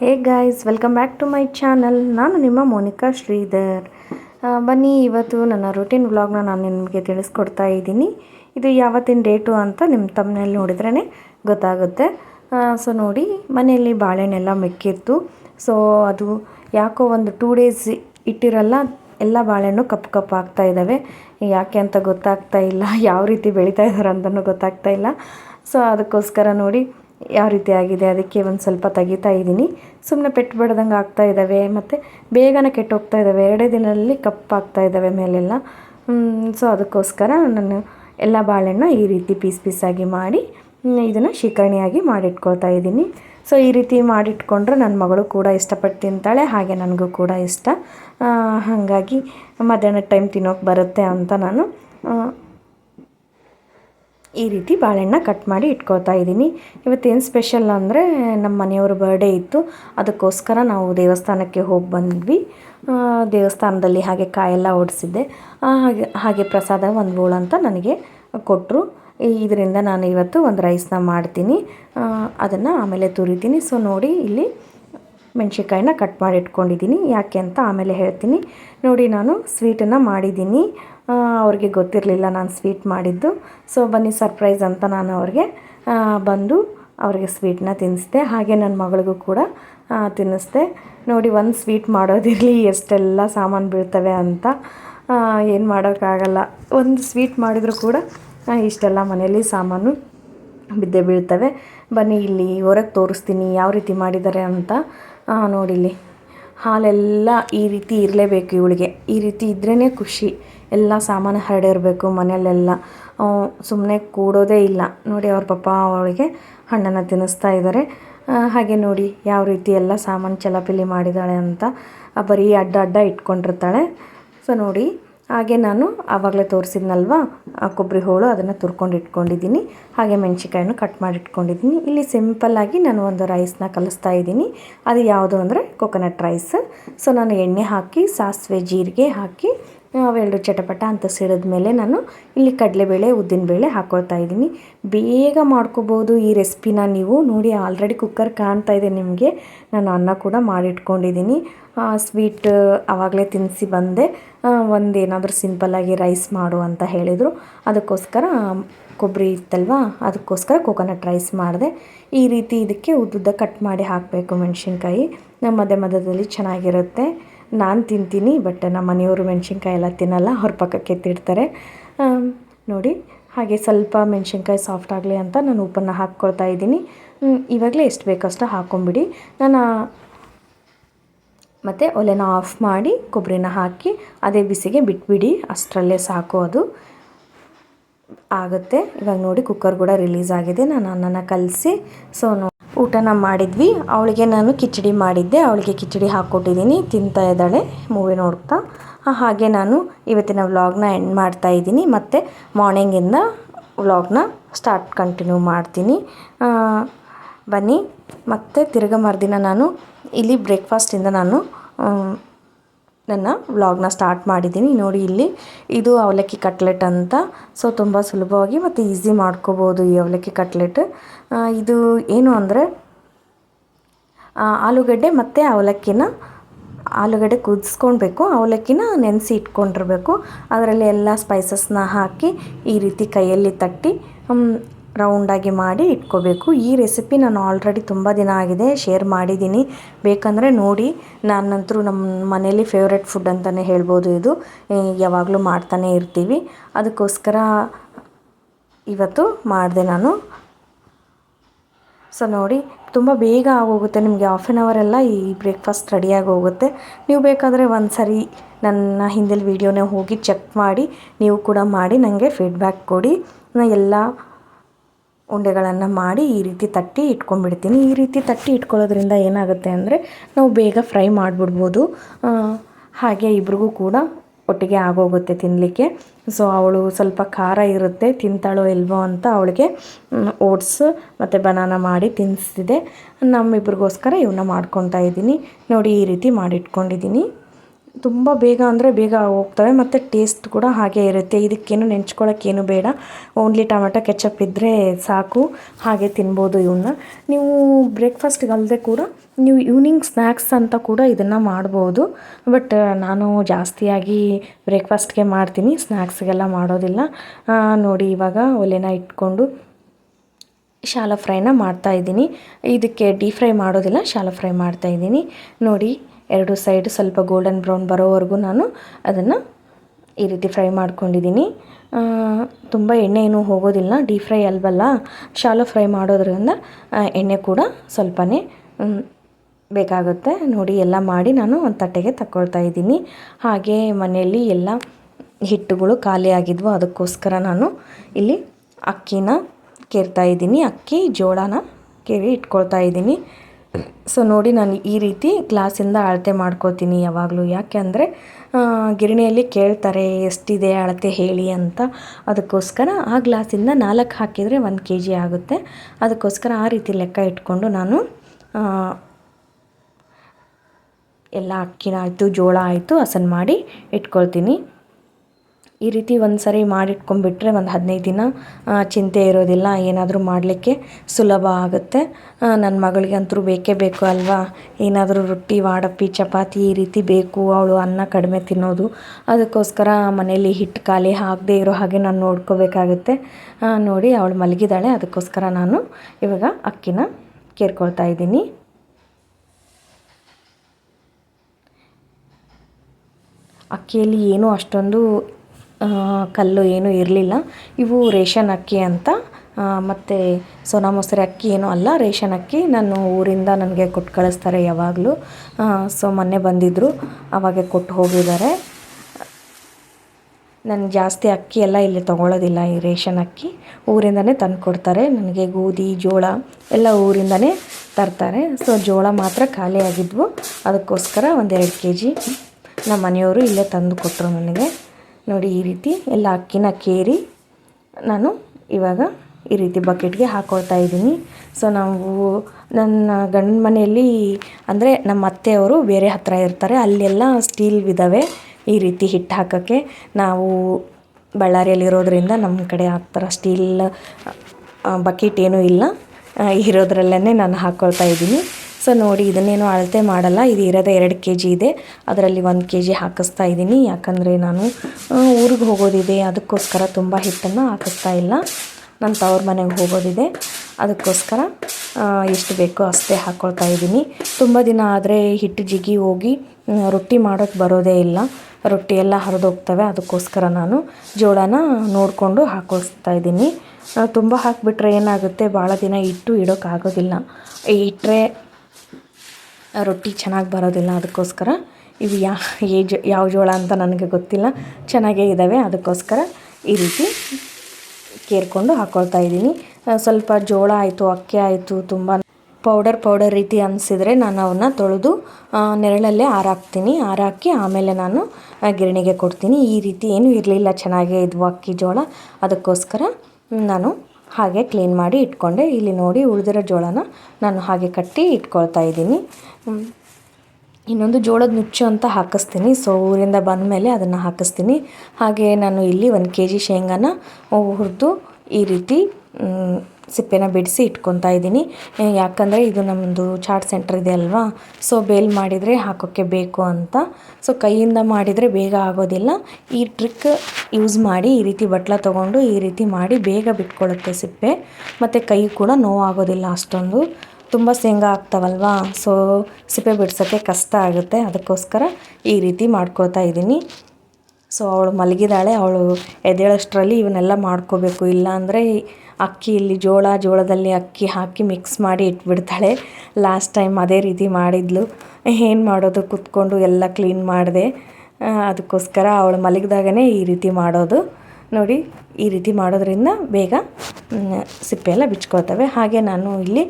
Hey guys welcome back to my channel ನಾನು ನಿಮ್ಮ ಮೋನಿಕಾ ಶ್ರೀಧರ್. ಬನ್ನಿ, ಇವತ್ತು ನನ್ನ ರೊಟೀನ್ ವ್ಲಾಗ್ನ ನಾನು ನಿಮಗೆ ತಿಳಿಸ್ಕೊಡ್ತಾ ಇದ್ದೀನಿ. ಇದು ಯಾವತ್ತಿನ ಡೇಟು ಅಂತ ನಿಮ್ಮ ತಮ್ಮನಲ್ಲಿ ನೋಡಿದ್ರೇ ಗೊತ್ತಾಗುತ್ತೆ. ಸೊ ನೋಡಿ, ಮನೆಯಲ್ಲಿ ಬಾಳೆಹಣ್ಣೆಲ್ಲ ಮೆಕ್ಕಿತ್ತು ಸೊ ಅದು ಯಾಕೋ ಒಂದು ಟೂ ಡೇಸ್ ಇಟ್ಟಿರಲ್ಲ, ಎಲ್ಲ ಬಾಳೆಹಣ್ಣು ಕಪ್ಪು ಕಪ್ಪು ಆಗ್ತಾ ಇದ್ದಾವೆ ಯಾಕೆ ಅಂತ ಗೊತ್ತಾಗ್ತಾ ಇಲ್ಲ, ಯಾವ ರೀತಿ ಬೆಳೀತಾ ಇದ್ದಾರೆ ಅಂತಲೂ ಗೊತ್ತಾಗ್ತಾ ಇಲ್ಲ. ಸೊ ಅದಕ್ಕೋಸ್ಕರ ನೋಡಿ ಯಾವ ರೀತಿ ಆಗಿದೆ ಅದಕ್ಕೆ ಒಂದು ಸ್ವಲ್ಪ ತೆಗಿತಾ ಇದ್ದೀನಿ. ಸುಮ್ಮನೆ ಪೆಟ್ಟು ಬಡ್ದಂಗೆ ಆಗ್ತಾ ಇದ್ದಾವೆ ಮತ್ತು ಬೇಗನೆ ಕೆಟ್ಟೋಗ್ತಾ ಇದ್ದಾವೆ ಎರಡೇ ದಿನದಲ್ಲಿ ಕಪ್ಪಾಗ್ತಾ ಇದ್ದಾವೆ ಮೇಲೆಲ್ಲ. ಸೊ ಅದಕ್ಕೋಸ್ಕರ ನಾನು ಎಲ್ಲ ಬಾಳೆಹಣ್ಣು ಈ ರೀತಿ ಪೀಸ್ ಪೀಸಾಗಿ ಮಾಡಿ ಇದನ್ನು ಶೀಕರಣಿಯಾಗಿ ಮಾಡಿಟ್ಕೊಳ್ತಾ ಇದ್ದೀನಿ. ಸೊ ಈ ರೀತಿ ಮಾಡಿಟ್ಕೊಂಡ್ರೆ ನನ್ನ ಮಗಳು ಕೂಡ ಇಷ್ಟಪಟ್ಟು ತಿಂತಾಳೆ, ಹಾಗೆ ನನಗೂ ಕೂಡ ಇಷ್ಟ. ಹಾಗಾಗಿ ಮಧ್ಯಾಹ್ನದ ಟೈಮ್ ತಿನ್ನೋಕೆ ಬರುತ್ತೆ ಅಂತ ನಾನು ಈ ರೀತಿ ಬಾಳೆಹಣ್ಣ ಕಟ್ ಮಾಡಿ ಇಟ್ಕೊಳ್ತಾ ಇದ್ದೀನಿ. ಇವತ್ತೇನು ಸ್ಪೆಷಲ್ ಅಂದರೆ ನಮ್ಮ ಮನೆಯವ್ರ ಬರ್ಡೇ ಇತ್ತು. ಅದಕ್ಕೋಸ್ಕರ ನಾವು ದೇವಸ್ಥಾನಕ್ಕೆ ಹೋಗಿ ಬಂದ್ವಿ. ದೇವಸ್ಥಾನದಲ್ಲಿ ಹಾಗೆ ಕಾಯೆಲ್ಲ ಓಡಿಸಿದ್ದೆ ಹಾಗೆ ಹಾಗೆ ಪ್ರಸಾದ ಒಂದು ಬೋಳು ಅಂತ ನನಗೆ ಕೊಟ್ಟರು ಇದರಿಂದ ನಾನು ಇವತ್ತು ಒಂದು ರೈಸ್ನ ಮಾಡ್ತೀನಿ. ಅದನ್ನು ಆಮೇಲೆ ತುರಿತೀನಿ. ಸೊ ನೋಡಿ ಇಲ್ಲಿ ಮೆಣಸಿನ್ಕಾಯಿನ ಕಟ್ ಮಾಡಿ ಇಟ್ಕೊಂಡಿದ್ದೀನಿ. ಯಾಕೆ ಅಂತ ಆಮೇಲೆ ಹೇಳ್ತೀನಿ. ನೋಡಿ ನಾನು ಸ್ವೀಟನ್ನು ಮಾಡಿದ್ದೀನಿ. ಅವ್ರಿಗೆ ಗೊತ್ತಿರಲಿಲ್ಲ ನಾನು ಸ್ವೀಟ್ ಮಾಡಿದ್ದು. ಸೊ ಬನ್ನಿ ಸರ್ಪ್ರೈಸ್ ಅಂತ ನಾನು ಅವ್ರಿಗೆ ಬಂದು ಅವ್ರಿಗೆ ಸ್ವೀಟ್ನ ತಿನ್ನಿಸ್ದೆ ಹಾಗೆ ನನ್ನ ಮಗಳಿಗೂ ಕೂಡ ತಿನ್ನಿಸ್ದೆ ನೋಡಿ, ಒಂದು ಸ್ವೀಟ್ ಮಾಡೋದಿರಲಿ, ಎಷ್ಟೆಲ್ಲ ಸಾಮಾನು ಬೀಳ್ತವೆ ಅಂತ. ಏನು ಮಾಡೋಕ್ಕಾಗಲ್ಲ. ಒಂದು ಸ್ವೀಟ್ ಮಾಡಿದರೂ ಕೂಡ ಇಷ್ಟೆಲ್ಲ ಮನೇಲಿ ಸಾಮಾನು ಬಿದ್ದೆ ಬೀಳ್ತವೆ. ಬನ್ನಿ, ಇಲ್ಲಿ ಹೊರಗೆ ತೋರಿಸ್ತೀನಿ ಯಾವ ರೀತಿ ಮಾಡಿದ್ದಾರೆ ಅಂತ. ನೋಡಿಲ್ಲಿ. ಹಾಲೆಲ್ಲ ಈ ರೀತಿ ಇರಲೇಬೇಕು ಇವಳಿಗೆ. ಈ ರೀತಿ ಇದ್ರೇ ಖುಷಿ. ಎಲ್ಲ ಸಾಮಾನು ಹರಡಿರಬೇಕು ಮನೆಯಲ್ಲೆಲ್ಲ. ಸುಮ್ಮನೆ ಕೂಡೋದೇ ಇಲ್ಲ. ನೋಡಿ ಅವ್ರ ಪಪ್ಪ ಅವಳಿಗೆ ಹಣ್ಣನ್ನು ತಿನ್ನಿಸ್ತಾ ಇದ್ದಾರೆ ಹಾಗೆ ನೋಡಿ ಯಾವ ರೀತಿ ಎಲ್ಲ ಸಾಮಾನು ಚಲಾಪಿಲಿ ಮಾಡಿದ್ದಾಳೆ ಅಂತ. ಬರೀ ಅಡ್ಡ ಅಡ್ಡ ಇಟ್ಕೊಂಡಿರ್ತಾಳೆ. ಸೊ ನೋಡಿ ಹಾಗೆ ನಾನು ಆವಾಗಲೇ ತೋರಿಸಿದ್ನಲ್ವ? ಕೊಬ್ಬರಿ ಹೋಳು ಅದನ್ನು ತುರ್ಕೊಂಡು ಇಟ್ಕೊಂಡಿದ್ದೀನಿ. ಹಾಗೆ ಮೆಣಸಿಕಾಯನ್ನು ಕಟ್ ಮಾಡಿ ಇಟ್ಕೊಂಡಿದ್ದೀನಿ ಇಲ್ಲಿ ಸಿಂಪಲ್ಲಾಗಿ ನಾನು ಒಂದು ರೈಸ್ನ ಕಲಿಸ್ತಾ ಇದ್ದೀನಿ. ಅದು ಯಾವುದು ಅಂದರೆ ಕೊಕೊನಟ್ ರೈಸ್ ಸೊ ನಾನು ಎಣ್ಣೆ ಹಾಕಿ, ಸಾಸಿವೆ, ಜೀರಿಗೆ ಹಾಕಿ ಅವೆರಡು ಚಟಪಟ ಅಂತ ಸಿಡಿದ ಮೇಲೆ ನಾನು ಇಲ್ಲಿ ಕಡಲೆಬೇಳೆ ಉದ್ದಿನಬೇಳೆ ಹಾಕ್ಕೊಳ್ತಾ ಇದ್ದೀನಿ. ಬೇಗ ಮಾಡ್ಕೋಬೋದು ಈ ರೆಸಿಪಿನ ನೀವು. ನೋಡಿ ಆಲ್ರೆಡಿ ಕುಕ್ಕರ್ ಕಾಣ್ತಾ ಇದೆ ನಿಮಗೆ. ನಾನು ಅನ್ನ ಕೂಡ ಮಾಡಿಟ್ಕೊಂಡಿದ್ದೀನಿ. ಸ್ವೀಟ್ ಆವಾಗಲೇ ತಿನ್ನಿಸಿ ಬಂದೆ. ಒಂದೇನಾದರೂ ಸಿಂಪಲ್ಲಾಗಿ ರೈಸ್ ಮಾಡು ಅಂತ ಹೇಳಿದರು. ಅದಕ್ಕೋಸ್ಕರ ಕೊಬ್ಬರಿ ಇತ್ತಲ್ವಾ? ಅದಕ್ಕೋಸ್ಕರ ಕೋಕೋನಟ್ ರೈಸ್ ಮಾಡಿದೆ. ಈ ರೀತಿ ಇದಕ್ಕೆ ಉದ್ದುದ್ದ ಕಟ್ ಮಾಡಿ ಹಾಕಬೇಕು ಮೆಣಸಿನ್ಕಾಯಿ. ನಮ್ಮ ಮಧ್ಯ ಮಧ್ಯದಲ್ಲಿ ಚೆನ್ನಾಗಿರುತ್ತೆ. ನಾನು ತಿಂತೀನಿ ಬಟ್ ನಮ್ಮ ಮನೆಯವರು ಮೆಣಸಿನ್ಕಾಯಿ ಎಲ್ಲ ತಿನ್ನಲ್ಲ, ಅವ್ರ ಪಕ್ಕಕ್ಕೆ ಎತ್ತಿಡ್ತಾರೆ. ನೋಡಿ, ಹಾಗೆ ಸ್ವಲ್ಪ ಮೆಣಸಿನ್ಕಾಯಿ ಸಾಫ್ಟ್ ಆಗಲಿ ಅಂತ ನಾನು ಉಪ್ಪನ್ನು ಹಾಕ್ಕೊಳ್ತಾ ಇದ್ದೀನಿ. ಇವಾಗಲೇ ಎಷ್ಟು ಬೇಕಷ್ಟು ಹಾಕ್ಕೊಂಬಿಡಿ ನಾನು ಮತ್ತು ಒಲೆನ ಆಫ್ ಮಾಡಿ ಕೊಬ್ಬರಿನ ಹಾಕಿ ಅದೇ ಬಿಸಿಗೆ ಬಿಟ್ಬಿಡಿ, ಅಷ್ಟರಲ್ಲೇ ಸಾಕು ಅದು. ಆಗುತ್ತೆ. ಇವಾಗ ನೋಡಿ ಕುಕ್ಕರ್ ಕೂಡ ರಿಲೀಸ್ ಆಗಿದೆ. ನಾನು ಅನ್ನನ ಕಲಸಿ ಸೊ ಊಟನ ಮಾಡಿದ್ವಿ. ಅವಳಿಗೆ ನಾನು ಕಿಚಡಿ ಮಾಡಿದ್ದೆ. ಅವಳಿಗೆ ಕಿಚಡಿ ಹಾಕ್ಕೊಟ್ಟಿದ್ದೀನಿ. ತಿಂತಾ ಇದ್ದಾಳೆ. ಮೂವಿ ನೋಡ್ತಾ. ಹಾಗೆ ನಾನು ಇವತ್ತಿನ ವ್ಲಾಗ್ನ ಎಂಡ್ ಮಾಡ್ತಾ ಇದ್ದೀನಿ. ಮತ್ತು ಮಾರ್ನಿಂಗಿಂದ ವ್ಲಾಗ್ನ ಸ್ಟಾರ್ಟ್ ಕಂಟಿನ್ಯೂ ಮಾಡ್ತೀನಿ. ಬನ್ನಿ. ಮತ್ತು ತಿರ್ಗ ಮರುದಿನ ನಾನು ಇಲ್ಲಿ ಬ್ರೇಕ್ಫಾಸ್ಟಿಂದ ನಾನು ನನ್ನ ವ್ಲಾಗ್ನ ಸ್ಟಾರ್ಟ್ ಮಾಡಿದ್ದೀನಿ. ನೋಡಿ ಇಲ್ಲಿ ಇದು ಅವಲಕ್ಕಿ ಕಟ್ಲೆಟ್ ಅಂತ. ಸೊ ತುಂಬ ಸುಲಭವಾಗಿ ಮತ್ತು ಈಸಿ ಮಾಡ್ಕೋಬೋದು ಈ ಅವಲಕ್ಕಿ ಕಟ್ಲೆಟ್ ಇದು ಏನು ಅಂದರೆ ಆಲೂಗಡ್ಡೆ ಮತ್ತು ಅವಲಕ್ಕಿನ ಆಲೂಗಡ್ಡೆ ಕುದಿಸ್ಕೊಳ್ಬೇಕು. ಅವಲಕ್ಕಿನ ನೆನೆಸಿ ಇಟ್ಕೊಂಡಿರಬೇಕು. ಅದರಲ್ಲಿ ಎಲ್ಲ ಸ್ಪೈಸಸ್ನ ಹಾಕಿ ಈ ರೀತಿ ಕೈಯಲ್ಲಿ ತಟ್ಟಿ ರೌಂಡಾಗಿ ಮಾಡಿ ಇಟ್ಕೋಬೇಕು. ಈ ರೆಸಿಪಿ ನಾನು ಆಲ್ರೆಡಿ ತುಂಬ ದಿನ ಆಗಿದೆ ಶೇರ್ ಮಾಡಿದ್ದೀನಿ. ಬೇಕಂದರೆ ನೋಡಿ ನಾನಂತರೂ ನಮ್ಮ ಮನೇಲಿ ಫೇವ್ರೆಟ್ ಫುಡ್ ಅಂತಲೇ ಹೇಳ್ಬೋದು ಇದು. ಯಾವಾಗಲೂ ಮಾಡ್ತಾನೆ ಇರ್ತೀವಿ. ಅದಕ್ಕೋಸ್ಕರ ಇವತ್ತು ಮಾಡಿದೆ ನಾನು. ಸೊ ನೋಡಿ, ತುಂಬ ಬೇಗ ಆಗೋಗುತ್ತೆ. ನಿಮಗೆ ಹಾಫ್ ಆನ್ ಅವರೆಲ್ಲ ಈ ಬ್ರೇಕ್ಫಾಸ್ಟ್ ರೆಡಿಯಾಗಿ ಹೋಗುತ್ತೆ. ನೀವು ಬೇಕಾದರೆ ಒಂದು ಸರಿ ನನ್ನ ಹಿಂದಿನ ವೀಡಿಯೋನೇ ಹೋಗಿ ಚೆಕ್ ಮಾಡಿ, ನೀವು ಕೂಡ ಮಾಡಿ ನನಗೆ ಫೀಡ್ಬ್ಯಾಕ್ ಕೊಡಿ. ನಾನು ಎಲ್ಲ ಉಂಡೆಗಳನ್ನು ಮಾಡಿ ಈ ರೀತಿ ತಟ್ಟಿ ಇಟ್ಕೊಂಡ್ಬಿಡ್ತೀನಿ. ಈ ರೀತಿ ತಟ್ಟಿ ಇಟ್ಕೊಳ್ಳೋದ್ರಿಂದ ಏನಾಗುತ್ತೆ ಅಂದರೆ ನಾವು ಬೇಗ ಫ್ರೈ ಮಾಡಿಬಿಡ್ಬೋದು. ಹಾಗೆ ಇಬ್ರಿಗೂ ಕೂಡ ಒಟ್ಟಿಗೆ ಆಗೋಗುತ್ತೆ ತಿನ್ನಲಿಕ್ಕೆ ಸೊ ಅವಳು ಸ್ವಲ್ಪ ಖಾರ ಇರುತ್ತೆ, ತಿಂತಾಳೋ ಇಲ್ವೋ ಅಂತ ಅವಳಿಗೆ ಓಟ್ಸ್ ಮತ್ತು ಬನಾನ ಮಾಡಿ ತಿನ್ನಿಸ್ತಿದೆ ನಮ್ಮಿಬ್ರಿಗೋಸ್ಕರ ಇವನ್ನ ಮಾಡ್ಕೊತಾ ಇದ್ದೀನಿ. ನೋಡಿ, ಈ ರೀತಿ ಮಾಡಿಟ್ಕೊಂಡಿದ್ದೀನಿ. ತುಂಬ ಬೇಗ ಅಂದರೆ ಬೇಗ ಹೋಗ್ತವೆ ಮತ್ತು ಟೇಸ್ಟ್ ಕೂಡ ಹಾಗೆ ಇರುತ್ತೆ. ಇದಕ್ಕೇನು ನೆಂಚ್ಕೊಳ್ಳೋಕ್ಕೇನು ಬೇಡ. ಓನ್ಲಿ ಟೊಮೆಟೊ ಕೆಚಪ್ ಇದ್ದರೆ ಸಾಕು. ಹಾಗೆ ತಿನ್ಬೋದು ಇವನ್ನ ನೀವು ಬ್ರೇಕ್ಫಾಸ್ಟ್ಗೆ ಅಲ್ಲದೆ ಕೂಡ ನೀವು ಈವ್ನಿಂಗ್ ಸ್ನ್ಯಾಕ್ಸ್ ಅಂತ ಕೂಡ ಇದನ್ನು ಮಾಡ್ಬೋದು. ಬಟ್ ನಾನು ಜಾಸ್ತಿಯಾಗಿ ಬ್ರೇಕ್ಫಾಸ್ಟ್ಗೆ ಮಾಡ್ತೀನಿ. ಸ್ನ್ಯಾಕ್ಸ್ಗೆಲ್ಲ ಮಾಡೋದಿಲ್ಲ. ನೋಡಿ ಇವಾಗ ಒಲೆನ ಇಟ್ಕೊಂಡು ಶಾಲಾ ಫ್ರೈನ ಮಾಡ್ತಾ ಇದ್ದೀನಿ. ಇದಕ್ಕೆ ಡೀಪ್ ಫ್ರೈ ಮಾಡೋದಿಲ್ಲ. ಶಾಲಾ ಫ್ರೈ ಮಾಡ್ತಾ ಇದ್ದೀನಿ. ನೋಡಿ ಎರಡು ಸೈಡ್ ಸ್ವಲ್ಪ ಗೋಲ್ಡನ್ ಬ್ರೌನ್ ಬರೋವರೆಗೂ ನಾನು ಅದನ್ನು ಈ ರೀತಿ ಫ್ರೈ ಮಾಡ್ಕೊಂಡಿದ್ದೀನಿ. ತುಂಬ ಎಣ್ಣೆ ಏನೂ ಹೋಗೋದಿಲ್ಲ ಡೀಪ್ ಫ್ರೈ ಅಲ್ವಲ್ಲ? ಶಾಲೋ ಫ್ರೈ ಮಾಡೋದ್ರಿಂದ ಎಣ್ಣೆ ಕೂಡ ಸ್ವಲ್ಪನೇ ಬೇಕಾಗುತ್ತೆ. ನೋಡಿ, ಎಲ್ಲ ಮಾಡಿ ನಾನು ಒಂದು ತಟ್ಟೆಗೆ ತಕ್ಕೊಳ್ತಾ ಇದ್ದೀನಿ. ಹಾಗೆ ಮನೆಯಲ್ಲಿ ಎಲ್ಲ ಹಿಟ್ಟುಗಳು ಖಾಲಿ ಆಗಿದ್ವು, ಅದಕ್ಕೋಸ್ಕರ ನಾನು ಇಲ್ಲಿ ಅಕ್ಕಿನ ಕೇರ್ತಾ ಇದ್ದೀನಿ. ಅಕ್ಕಿ ಜೋಳನ ಕೇರಿ ಇಟ್ಕೊಳ್ತಾ ಇದ್ದೀನಿ. ಸೊ ನೋಡಿ ನಾನು ಈ ರೀತಿ ಗ್ಲಾಸಿಂದ ಅಳತೆ ಮಾಡ್ಕೋತೀನಿ ಯಾವಾಗಲೂ. ಯಾಕೆ ಅಂದರೆ ಗಿರಣಿಯಲ್ಲಿ ಕೇಳ್ತಾರೆ, ಎಷ್ಟಿದೆ ಅಳತೆ ಹೇಳಿ ಅಂತ. ಅದಕ್ಕೋಸ್ಕರ ಆ ಗ್ಲಾಸಿಂದ ನಾಲ್ಕು ಹಾಕಿದರೆ ಒಂದು ಕೆ ಜಿ ಆಗುತ್ತೆ. ಅದಕ್ಕೋಸ್ಕರ ಆ ರೀತಿ ಲೆಕ್ಕ ಇಟ್ಕೊಂಡು ನಾನು ಎಲ್ಲ ಅಕ್ಕಿನ ಆಯಿತು, ಜೋಳ ಆಯಿತು, ಹಸನ್ ಮಾಡಿ ಇಟ್ಕೊಳ್ತೀನಿ. ಈ ರೀತಿ ಒಂದು ಸರಿ ಮಾಡಿಟ್ಕೊಂಡ್ಬಿಟ್ರೆ ಒಂದು ಹದಿನೈದು ದಿನ ಚಿಂತೆ ಇರೋದಿಲ್ಲ, ಏನಾದರೂ ಮಾಡಲಿಕ್ಕೆ ಸುಲಭ ಆಗುತ್ತೆ. ನನ್ನ ಮಗಳಿಗಂತೂ ಬೇಕೇ ಬೇಕು ಅಲ್ವಾ? ಏನಾದರೂ ರೊಟ್ಟಿ, ವಾಡಪ್ಪಿ, ಚಪಾತಿ ಈ ರೀತಿ ಬೇಕು. ಅವಳು ಅನ್ನ ಕಡಿಮೆ ತಿನ್ನೋದು. ಅದಕ್ಕೋಸ್ಕರ ಮನೇಲಿ ಹಿಟ್ಟು ಖಾಲಿ ಆಗದೆ ಇರೋ ಹಾಗೆ ನಾನು ನೋಡ್ಕೋಬೇಕಾಗುತ್ತೆ. ನೋಡಿ ಅವಳು ಮಲಗಿದ್ದಾಳೆ. ಅದಕ್ಕೋಸ್ಕರ ನಾನು ಇವಾಗ ಅಕ್ಕಿನ ಕೇರ್ಕೊಳ್ತಾ ಇದ್ದೀನಿ. ಅಕ್ಕಿಯಲ್ಲಿ ಏನೂ ಅಷ್ಟೊಂದು ಕಲ್ಲು ಏನೂ ಇರಲಿಲ್ಲ. ಇವು ರೇಷನ್ ಅಕ್ಕಿ ಅಂತ. ಮತ್ತು ಸೋನಾ ಮೊಸರು ಅಕ್ಕಿ ಏನೂ ಅಲ್ಲ, ರೇಷನ್ ಅಕ್ಕಿ ನಾನು ಊರಿಂದ ನನಗೆ ಕೊಟ್ಟು ಕಳಿಸ್ತಾರೆ ಯಾವಾಗಲೂ. ಸೊ ಮೊನ್ನೆ ಬಂದಿದ್ದರು ಅವಾಗೆ ಕೊಟ್ಟು ಹೋಗಿದ್ದಾರೆ. ನಾನು ಜಾಸ್ತಿ ಅಕ್ಕಿ ಎಲ್ಲ ಇಲ್ಲಿ ತೊಗೊಳ್ಳೋದಿಲ್ಲ ಈ ರೇಷನ್ ಅಕ್ಕಿ. ಊರಿಂದನೇ ತಂದು ಕೊಡ್ತಾರೆ. ನನಗೆ ಗೋಧಿ, ಜೋಳ ಎಲ್ಲ ಊರಿಂದನೇ ತರ್ತಾರೆ. ಸೊ ಜೋಳ ಮಾತ್ರ ಖಾಲಿ ಆಗಿದ್ವು ಅದಕ್ಕೋಸ್ಕರ ಒಂದೆರಡು ಕೆ ಜಿ ನಮ್ಮ ಮನೆಯವರು ಇಲ್ಲೇ ತಂದು ಕೊಟ್ಟರು ನನಗೆ. ನೋಡಿ ಈ ರೀತಿ ಎಲ್ಲ ಅಕ್ಕಿನ ಕೇರಿ ನಾನು ಇವಾಗ ಈ ರೀತಿ ಬಕೆಟ್ಗೆ ಹಾಕೊಳ್ತಾ ಇದ್ದೀನಿ. ಸೊ ನಾವು ನನ್ನ ಗಂಡನ ಮನೆಯಲ್ಲಿ ಅಂದರೆ ನಮ್ಮ ಅತ್ತೆಯವರು ಬೇರೆ ಹತ್ತಿರ ಇರ್ತಾರೆ. ಅಲ್ಲೆಲ್ಲ ಸ್ಟೀಲ್ ಇದ್ದಾವೆ ಈ ರೀತಿ ಹಿಟ್ಟು ಹಾಕೋಕ್ಕೆ ನಾವು ಬಳ್ಳಾರಿಯಲ್ಲಿರೋದ್ರಿಂದ ನಮ್ಮ ಕಡೆ ಆ ಥರ ಸ್ಟೀಲ್ ಬಕೆಟ್ ಏನೂ ಇಲ್ಲ. ಇರೋದ್ರಲ್ಲೇ ನಾನು ಹಾಕ್ಕೊಳ್ತಾ ಇದ್ದೀನಿ. ಸೊ ನೋಡಿ ಇದನ್ನೇನು ಅಳತೆ ಮಾಡಲ್ಲ. ಇದು ಇರೋದೇ ಎರಡು ಕೆ ಜಿ ಇದೆ. ಅದರಲ್ಲಿ ಒಂದು ಕೆ ಜಿ ಹಾಕಿಸ್ತಾ ಇದ್ದೀನಿ. ಯಾಕಂದರೆ ನಾನು ಊರಿಗೆ ಹೋಗೋದಿದೆ. ಅದಕ್ಕೋಸ್ಕರ ತುಂಬ ಹಿಟ್ಟನ್ನು ಹಾಕಿಸ್ತಾ ಇಲ್ಲ. ನನ್ನ ತವ್ರ ಮನೆಗೆ ಹೋಗೋದಿದೆ. ಅದಕ್ಕೋಸ್ಕರ ಎಷ್ಟು ಬೇಕೋ ಅಷ್ಟೇ ಹಾಕ್ಕೊಳ್ತಾ ಇದ್ದೀನಿ. ತುಂಬ ದಿನ ಆದರೆ ಹಿಟ್ಟು ಜಿಗಿ ಹೋಗಿ ರೊಟ್ಟಿ ಮಾಡೋಕ್ಕೆ ಬರೋದೇ ಇಲ್ಲ. ರೊಟ್ಟಿ ಎಲ್ಲ ಹರಿದೋಗ್ತವೆ. ಅದಕ್ಕೋಸ್ಕರ ನಾನು ಜೋಳನ ನೋಡಿಕೊಂಡು ಹಾಕೊಳ್ತಾ ಇದ್ದೀನಿ. ತುಂಬ ಹಾಕಿಬಿಟ್ರೆ ಏನಾಗುತ್ತೆ? ಭಾಳ ದಿನ ಇಟ್ಟು ಇಡೋಕ್ಕಾಗೋದಿಲ್ಲ ಇಟ್ಟರೆ ರೊಟ್ಟಿ ಚೆನ್ನಾಗಿ ಬರೋದಿಲ್ಲ ಅದಕ್ಕೋಸ್ಕರ. ಇವು ಯಾ ಏಜ್ ಯಾವ ಜೋಳ ಅಂತ ನನಗೆ ಗೊತ್ತಿಲ್ಲ. ಚೆನ್ನಾಗೇ ಇದ್ದಾವೆ ಅದಕ್ಕೋಸ್ಕರ ಈ ರೀತಿ ಕೇರ್ಕೊಂಡು ಹಾಕ್ಕೊಳ್ತಾ ಇದ್ದೀನಿ. ಸ್ವಲ್ಪ ಜೋಳ ಆಯಿತು, ಅಕ್ಕಿ ಆಯಿತು, ತುಂಬ ಪೌಡರ್ ಪೌಡರ್ ರೀತಿ ಅನಿಸಿದರೆ ನಾನು ಅವನ್ನ ತೊಳೆದು ನೆರಳಲ್ಲೇ ಆರಾಕ್ತೀನಿ. ಆರಾಕಿ ಆಮೇಲೆ ನಾನು ಗಿರಣಿಗೆ ಕೊಡ್ತೀನಿ. ಈ ರೀತಿ ಏನೂ ಇರಲಿಲ್ಲ, ಚೆನ್ನಾಗೇ ಇದ್ವು ಅಕ್ಕಿ ಜೋಳ. ಅದಕ್ಕೋಸ್ಕರ ನಾನು ಹಾಗೆ ಕ್ಲೀನ್ ಮಾಡಿ ಇಟ್ಕೊಂಡೆ. ಇಲ್ಲಿ ನೋಡಿ ಉಳಿದಿರೋ ಜೋಳನ ನಾನು ಹಾಗೆ ಕಟ್ಟಿ ಇಟ್ಕೊಳ್ತಾ ಇದ್ದೀನಿ. ಇನ್ನೊಂದು ಜೋಳದ ನುಚ್ಚು ಅಂತ ಹಾಕಿಸ್ತೀನಿ. ಸೊ ಊರಿಂದ ಬಂದಮೇಲೆ ಅದನ್ನು ಹಾಕಿಸ್ತೀನಿ. ಹಾಗೆ ನಾನು ಇಲ್ಲಿ ಒಂದು ಕೆ ಜಿ ಶೇಂಗಾನ ಹುರಿದು ಈ ರೀತಿ ಸಿಪ್ಪೆನ ಬಿಡಿಸಿ ಇಟ್ಕೊತಾ ಇದ್ದೀನಿ. ಯಾಕಂದರೆ ಇದು ನಮ್ಮದು ಚಾಟ್ ಸೆಂಟರ್ ಇದೆ ಅಲ್ವಾ? ಸೊ, ಬೇಲ್ ಮಾಡಿದರೆ ಹಾಕೋಕ್ಕೆ ಬೇಕು ಅಂತ. ಸೊ, ಕೈಯಿಂದ ಮಾಡಿದರೆ ಬೇಗ ಆಗೋದಿಲ್ಲ. ಈ ಟ್ರಿಕ್ ಯೂಸ್ ಮಾಡಿ ಈ ರೀತಿ ಬಟ್ಲ ತೊಗೊಂಡು ಈ ರೀತಿ ಮಾಡಿ ಬೇಗ ಬಿಟ್ಕೊಳ್ಳುತ್ತೆ ಸಿಪ್ಪೆ. ಮತ್ತು ಕೈ ಕೂಡ ನೋವಾಗೋದಿಲ್ಲ ಅಷ್ಟೊಂದು. ತುಂಬ ಶೇಂಗಾ ಆಗ್ತಾವಲ್ವಾ ಸೊ, ಸಿಪ್ಪೆ ಬಿಡ್ಸೋಕ್ಕೆ ಕಷ್ಟ ಆಗುತ್ತೆ. ಅದಕ್ಕೋಸ್ಕರ ಈ ರೀತಿ ಮಾಡ್ಕೊಳ್ತಾ ಇದ್ದೀನಿ. ಸೊ ಅವಳು ಮಲಗಿದಾಳೆ ಅವಳು ಎದ್ದೇಳಷ್ಟರಲ್ಲಿ ಇವನ್ನೆಲ್ಲ ಮಾಡ್ಕೋಬೇಕು. ಇಲ್ಲಾಂದರೆ ಅಕ್ಕಿ ಇಲ್ಲಿ ಜೋಳ, ಜೋಳದಲ್ಲಿ ಅಕ್ಕಿ ಹಾಕಿ ಮಿಕ್ಸ್ ಮಾಡಿ ಇಟ್ಬಿಡ್ತಾಳೆ. ಲಾಸ್ಟ್ ಟೈಮ್ ಅದೇ ರೀತಿ ಮಾಡಿದ್ಲು. ಏನು ಮಾಡೋದು? ಕುತ್ಕೊಂಡು ಎಲ್ಲ ಕ್ಲೀನ್ ಮಾಡಿದೆ. ಅದಕ್ಕೋಸ್ಕರ ಅವಳು ಮಲಗಿದಾಗನೇ ಈ ರೀತಿ ಮಾಡೋದು. ನೋಡಿ, ಈ ರೀತಿ ಮಾಡೋದ್ರಿಂದ ಬೇಗ ಸಿಪ್ಪೆ ಎಲ್ಲ ಬಿಚ್ಕೊಳ್ತವೆ. ಹಾಗೆ ನಾನು ಇಲ್ಲಿ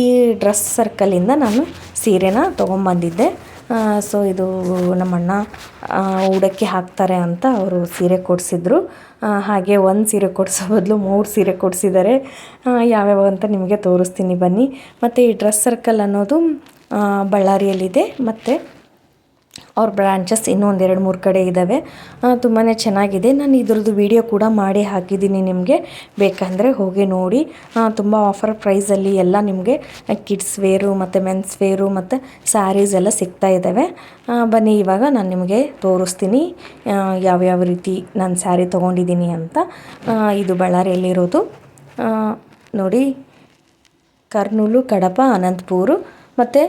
ಈ ಡ್ರೆಸ್ ಸರ್ಕಲಿಂದ ನಾನು ಸೀರೆನ ತೊಗೊಂಬಂದಿದ್ದೆ. ಸೊ ಇದು ನಮ್ಮಣ್ಣ ಉಡಕ್ಕೆ ಹಾಕ್ತಾರೆ ಅಂತ ಅವರು ಸೀರೆ ಕೊಡಿಸಿದ್ರು. ಹಾಗೆ ಒಂದು ಸೀರೆ ಕೊಡಿಸೋ ಬದಲು ಮೂರು ಸೀರೆ ಕೊಡಿಸಿದ್ದಾರೆ. ಯಾವ್ಯಾವ ಅಂತ ನಿಮಗೆ ತೋರಿಸ್ತೀನಿ ಬನ್ನಿ. ಮತ್ತು ಈ ಡ್ರೆಸ್ ಸರ್ಕಲ್ ಅನ್ನೋದು ಬಳ್ಳಾರಿಯಲ್ಲಿದೆ. ಮತ್ತು ಅವ್ರ ಬ್ರಾಂಚಸ್ ಇನ್ನೂ ಒಂದೆರಡು ಮೂರು ಕಡೆ ಇದ್ದಾವೆ ತುಂಬಾ ಚೆನ್ನಾಗಿದೆ. ನಾನು ಇದ್ರದ್ದು ವಿಡಿಯೋ ಕೂಡ ಮಾಡಿ ಹಾಕಿದ್ದೀನಿ ನಿಮಗೆ. ಬೇಕಂದರೆ ಹೋಗಿ ನೋಡಿ. ತುಂಬ ಆಫರ್ ಪ್ರೈಸಲ್ಲಿ ಎಲ್ಲ ನಿಮಗೆ ಕಿಡ್ಸ್ ವೇರು ಮತ್ತು ಮೆನ್ಸ್ ವೇರು ಮತ್ತು ಸ್ಯಾರೀಸ್ ಎಲ್ಲ ಸಿಗ್ತಾ ಇದ್ದಾವೆ ಬನ್ನಿ, ಇವಾಗ ನಾನು ನಿಮಗೆ ತೋರಿಸ್ತೀನಿ ಯಾವ್ಯಾವ ರೀತಿ ನಾನು ಸ್ಯಾರಿ ತೊಗೊಂಡಿದ್ದೀನಿ ಅಂತ. ಇದು ಬಳ್ಳಾರಿಯಲ್ಲಿರೋದು. ನೋಡಿ, ಕರ್ನೂಲು, ಕಡಪ, ಅನಂತಪುರು, ಮತ್ತು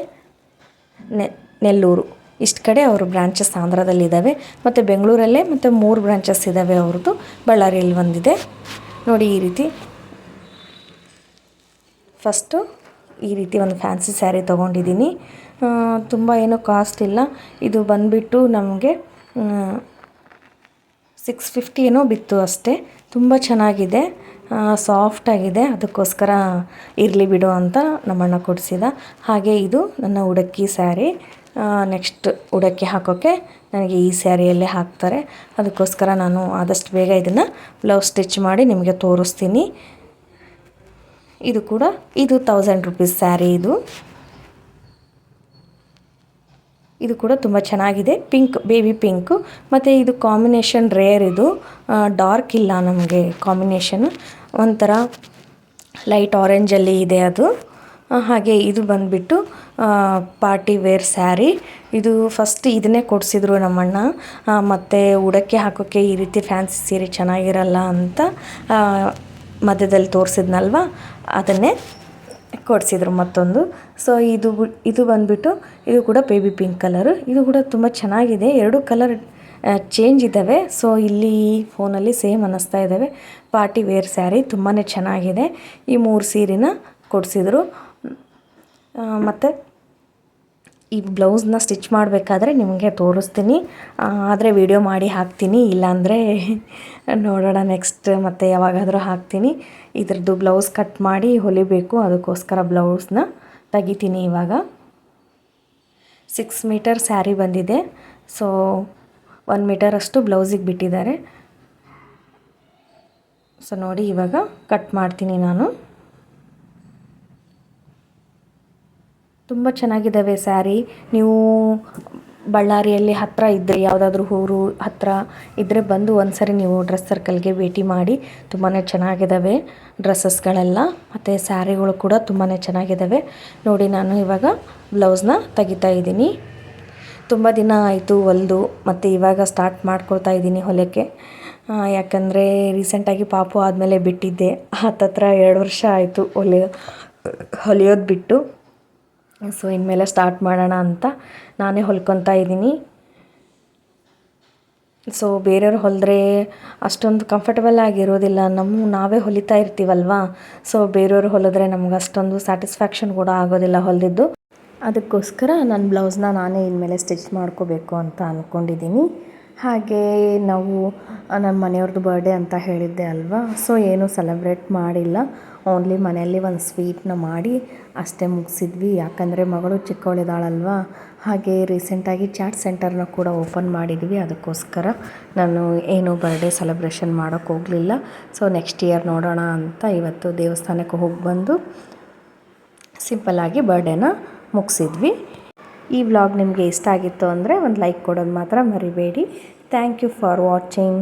ನೆಲ್ಲೂರು. ಇಷ್ಟು ಕಡೆ ಅವರು ಬ್ರಾಂಚಸ್ ಆಂಧ್ರದಲ್ಲಿದ್ದಾವೆ ಮತ್ತು ಬೆಂಗಳೂರಲ್ಲೇ ಮತ್ತು ಮೂರು ಬ್ರಾಂಚಸ್ ಇದ್ದಾವೆ ಅವ್ರದ್ದು ಬಳ್ಳಾರಿಯಲ್ಲಿ ಒಂದಿದೆ. ನೋಡಿ ಈ ರೀತಿ. ಫಸ್ಟು ಈ ರೀತಿ ಒಂದು ಫ್ಯಾನ್ಸಿ ಸ್ಯಾರಿ ತೊಗೊಂಡಿದ್ದೀನಿ. ತುಂಬ ಏನೂ ಕಾಸ್ಟ್ ಇಲ್ಲ. ಇದು ಬಂದುಬಿಟ್ಟು ನಮಗೆ ಸಿಕ್ಸ್ ಫಿಫ್ಟಿ ಏನೋ ಬಿತ್ತು ಅಷ್ಟೇ. ತುಂಬ ಚೆನ್ನಾಗಿದೆ. ಸಾಫ್ಟಾಗಿದೆ ಅದಕ್ಕೋಸ್ಕರ ಇರಲಿ ಬಿಡು ಅಂತ ನಮ್ಮಣ್ಣ ಕೊಡಿಸಿದ. ಹಾಗೆ ಇದು ನನ್ನ ಉಡಕ್ಕಿ ಸ್ಯಾರಿ ನೆಕ್ಸ್ಟ್ ಉಡೋಕ್ಕೆ ಹಾಕೋಕ್ಕೆ ನನಗೆ ಈ ಸ್ಯಾರಿಯಲ್ಲೇ ಹಾಕ್ತಾರೆ. ಅದಕ್ಕೋಸ್ಕರ ನಾನು ಆದಷ್ಟು ಬೇಗ ಇದನ್ನು ಬ್ಲೌಸ್ ಸ್ಟಿಚ್ ಮಾಡಿ ನಿಮಗೆ ತೋರಿಸ್ತೀನಿ. ಇದು ಕೂಡ ಇದು ತೌಸಂಡ್ ರುಪೀಸ್ ಸ್ಯಾರಿ ಇದು. ಇದು ಕೂಡ ತುಂಬ ಚೆನ್ನಾಗಿದೆ. ಪಿಂಕ್ ಬೇಬಿ ಪಿಂಕು ಮತ್ತು ಇದು ಕಾಂಬಿನೇಷನ್ ರೇರ್ ಇದು. ಡಾರ್ಕ್ ಇಲ್ಲ ನಮಗೆ ಕಾಂಬಿನೇಷನ್ ಒಂಥರ ಲೈಟ್ ಆರೆಂಜಲ್ಲಿ ಇದೆ ಅದು. ಹಾಗೆ ಇದು ಬಂದುಬಿಟ್ಟು ಪಾರ್ಟಿ ವೇರ್ ಸ್ಯಾರಿ ಇದು ಫಸ್ಟ್ ಇದನ್ನೇ ಕೊಡಿಸಿದ್ರು ನಮ್ಮಣ್ಣ. ಮತ್ತು ಉಡಕ್ಕೆ ಹಾಕೋಕ್ಕೆ ಈ ರೀತಿ ಫ್ಯಾನ್ಸಿ ಸೀರೆ ಚೆನ್ನಾಗಿರಲ್ಲ ಅಂತ ಮಧ್ಯದಲ್ಲಿ ತೋರಿಸಿದ್ನಲ್ವ? ಅದನ್ನೇ ಕೊಡಿಸಿದ್ರು ಮತ್ತೊಂದು. ಸೊ ಇದು ಇದು ಬಂದುಬಿಟ್ಟು ಇದು ಕೂಡ ಬೇಬಿ ಪಿಂಕ್ ಕಲರು ಇದು ಕೂಡ ತುಂಬ ಚೆನ್ನಾಗಿದೆ. ಎರಡು ಕಲರ್ ಚೇಂಜ್ ಇದ್ದಾವೆ ಸೊ ಇಲ್ಲಿ ಫೋನಲ್ಲಿ ಸೇಮ್ ಅನ್ನಿಸ್ತಾ ಇದ್ದಾವೆ ಪಾರ್ಟಿ ವೇರ್ ಸ್ಯಾರಿ ತುಂಬಾ ಚೆನ್ನಾಗಿದೆ. ಈ ಮೂರು ಸೀರೆನ ಕೊಡಿಸಿದ್ರು. ಮತ್ತು ಈ ಬ್ಲೌಸ್ನ ಸ್ಟಿಚ್ ಮಾಡಬೇಕಾದ್ರೆ ನಿಮಗೆ ತೋರಿಸ್ತೀನಿ. ಆದರೆ ವಿಡಿಯೋ ಮಾಡಿ ಹಾಕ್ತೀನಿ, ಇಲ್ಲಾಂದರೆ ನೋಡೋಣ ನೆಕ್ಸ್ಟ್ ಮತ್ತೆ ಯಾವಾಗಾದರೂ ಹಾಕ್ತೀನಿ. ಇದ್ರದ್ದು ಬ್ಲೌಸ್ ಕಟ್ ಮಾಡಿ ಹೊಲಿಬೇಕು, ಅದಕ್ಕೋಸ್ಕರ ಬ್ಲೌಸ್ನ ತೆಗಿತೀನಿ ಇವಾಗ. ಸಿಕ್ಸ್ ಮೀಟರ್ ಸ್ಯಾರಿ ಬಂದಿದೆ. ಸೊ, ಒನ್ ಮೀಟರಷ್ಟು ಬ್ಲೌಸಿಗೆ ಬಿಟ್ಟಿದ್ದಾರೆ. ಸೊ, ನೋಡಿ ಇವಾಗ ಕಟ್ ಮಾಡ್ತೀನಿ ನಾನು. ತುಂಬ ಚೆನ್ನಾಗಿದ್ದಾವೆ ಸ್ಯಾರಿ. ನೀವು ಬಳ್ಳಾರಿಯಲ್ಲಿ ಹತ್ತಿರ ಇದ್ದರೆ ಯಾವುದಾದ್ರೂ ಊರು ಹತ್ತಿರ ಇದ್ದರೆ ಬಂದು ಒಂದು ಸರಿ ನೀವು ಡ್ರೆಸ್ ಸರ್ಕಲ್ಗೆ ಭೇಟಿ ಮಾಡಿ ತುಂಬಾ ಚೆನ್ನಾಗಿದ್ದಾವೆ ಡ್ರೆಸ್ಸಸ್ಗಳೆಲ್ಲ. ಮತ್ತು ಸ್ಯಾರಿಗಳು ಕೂಡ ತುಂಬಾ ಚೆನ್ನಾಗಿದ್ದಾವೆ ನೋಡಿ ನಾನು ಇವಾಗ ಬ್ಲೌಸ್ನ ತೆಗಿತಾ ಇದ್ದೀನಿ. ತುಂಬ ದಿನ ಆಯಿತು ಹೊಲ್ದು, ಮತ್ತು ಇವಾಗ ಸ್ಟಾರ್ಟ್ ಮಾಡ್ಕೊಳ್ತಾ ಇದ್ದೀನಿ ಹೊಲಕ್ಕೆ. ಯಾಕಂದರೆ ರೀಸೆಂಟಾಗಿ ಪಾಪು ಆದಮೇಲೆ ಬಿಟ್ಟಿದ್ದೆ. ಹತ್ತತ್ರ ಎರಡು ವರ್ಷ ಆಯಿತು ಹೊಲಿಯೋ, ಹೊಲಿಯೋದು ಬಿಟ್ಟು. ಸೊ ಇನ್ಮೇಲೆ ಸ್ಟಾರ್ಟ್ ಮಾಡೋಣ ಅಂತ ನಾನೇ ಹೊಲ್ಕೊತಾ ಇದ್ದೀನಿ. ಸೊ ಬೇರೆಯವ್ರು ಹೊಲಿದ್ರೆ ಅಷ್ಟೊಂದು ಕಂಫರ್ಟಬಲ್ ಆಗಿರೋದಿಲ್ಲ. ನಮ್ಮ ನಾವೇ ಹೊಲಿತಾ ಇರ್ತೀವಲ್ವಾ? ಸೊ ಬೇರೆಯವ್ರು ಹೊಲಿದ್ರೆ ನಮ್ಗೆ ಅಷ್ಟೊಂದು ಸ್ಯಾಟಿಸ್ಫ್ಯಾಕ್ಷನ್ ಕೂಡ ಆಗೋದಿಲ್ಲ ಹೊಲಿದಿದ್ದು. ಅದಕ್ಕೋಸ್ಕರ ನನ್ನ ಬ್ಲೌಸ್ನ ನಾನೇ ಇನ್ಮೇಲೆ ಸ್ಟಿಚ್ ಮಾಡ್ಕೋಬೇಕು ಅಂತ ಅಂದ್ಕೊಂಡಿದ್ದೀನಿ ಹಾಗೆ ನಾವು ನಮ್ಮ ಮನೆಯವ್ರದ್ದು ಬರ್ಡೇ ಅಂತ ಹೇಳಿದ್ದೆ ಅಲ್ವಾ? ಸೊ ಏನು ಸೆಲೆಬ್ರೇಟ್ ಮಾಡಿಲ್ಲ. ಓನ್ಲಿ ಮನೆಯಲ್ಲಿ ಒಂದು ಸ್ವೀಟ್ನ ಮಾಡಿ ಅಷ್ಟೇ ಮುಗಿಸಿದ್ವಿ. ಯಾಕಂದರೆ ಮಗಳು ಚಿಕ್ಕವಳಿದಾಳಲ್ವಾ ಹಾಗೆ ರೀಸೆಂಟಾಗಿ ಚಾಟ್ ಸೆಂಟರ್ನ ಕೂಡ ಓಪನ್ ಮಾಡಿದ್ವಿ. ಅದಕ್ಕೋಸ್ಕರ ನಾನು ಏನು ಬರ್ಡೇ ಸೆಲೆಬ್ರೇಷನ್ ಮಾಡೋಕ್ಕೆ ಹೋಗಲಿಲ್ಲ. ಸೊ ನೆಕ್ಸ್ಟ್ ಇಯರ್ ನೋಡೋಣ ಅಂತ ಇವತ್ತು ದೇವಸ್ಥಾನಕ್ಕೆ ಹೋಗಿ ಬಂದು ಸಿಂಪಲ್ಲಾಗಿ ಬರ್ಡೇನ ಮುಗಿಸಿದ್ವಿ. ಈ ವ್ಲಾಗ್ ನಿಮಗೆ ಇಷ್ಟ ಆಗಿತ್ತು ಅಂದರೆ ಒಂದು ಲೈಕ್ ಕೊಡೋದು ಮಾತ್ರ ಮರಿಬೇಡಿ. Thank you for watching